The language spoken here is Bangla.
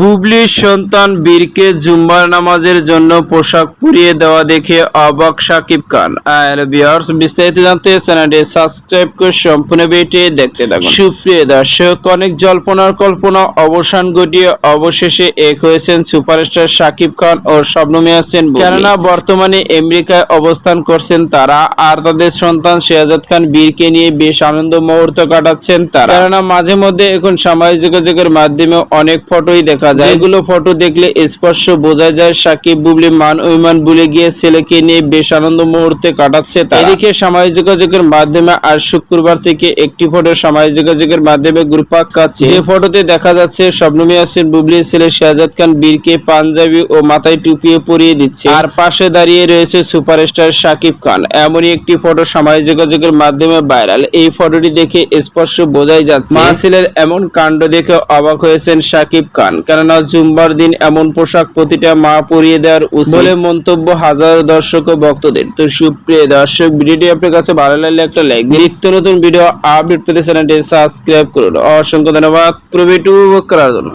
বুবলির সন্তান বীরকে জুম্মার নামাজের জন্য পোশাক পরিয়ে দেওয়া দেখে অবাক সাকিব খান। আর বিয়ার্স বিস্তারিত জানতে চ্যানেলটি সাবস্ক্রাইব করে সম্পূর্ণ ভিডিওটি দেখতে থাকুন। সুপ্রিয় দর্শক, অনেক জল্পনার কল্পনা অবসান ঘটিয়ে অবশেষে এক হয়েছেন সুপারস্টার সাকিব খান ও শবনম বুবলি। কেননা, বর্তমানে আমেরিকায় অবস্থান করছেন তারা, আর তাদের সন্তান শেহজাদ খান বীরকে নিয়ে বেশ আনন্দ মুহূর্ত কাটাচ্ছেন তারা। কেননা, মাঝে মধ্যে এখন সামাজিক যোগাযোগের মাধ্যমে অনেক ফটোই দেখা যায়। এগুলো ফটো দেখলে স্পষ্ট বোঝা যায়। সাকিব বুবলি মান অভিমান ভুলে গিয়ে ছেলেকে নিয়ে বেশ আনন্দ মুহূর্তে কাটাচ্ছে। এদিকে সামাজিক যোগাযোগের মাধ্যমে আর শুক্রবার থেকে একটি ফটো সামাজিক যোগাযোগের মাধ্যমে গ্রুপাক কাচ্ছে যে ফটোতে দেখা যাচ্ছে শবনম ইয়াসিন বুবলির ছেলে শাহজাদ খান বীরকে পাঞ্জাবি ও মাথায় টুপিয়ে পরিয়ে দিচ্ছে। আর পাশে দাঁড়িয়ে রয়েছে সুপারস্টার সাকিব খান। এমনই একটি ফটো সামাজিক যোগাযোগের মাধ্যমে ভাইরাল। এই ফটোটি দেখে স্পর্শ বোঝাই যাচ্ছে। মা ছেলের এমন কাণ্ড দেখে অবাক হয়েছেন সাকিব খান। কেননা জুম্বার দিন এমন পোশাক প্রতিটা মা পরিয়ে দেওয়ার বলে মন্তব্য হাজার দর্শক ও ভক্তদের। তো সুপ্রিয় দর্শক, ভিডিওটি আপনার কাছে ভালো লাগলে একটা লাইক নিত্য নতুন ভিডিও আপডেট পেতে চ্যানেলটি সাবস্ক্রাইব করুন। অসংখ্য ধন্যবাদ। প্রবেটু করার জন্য।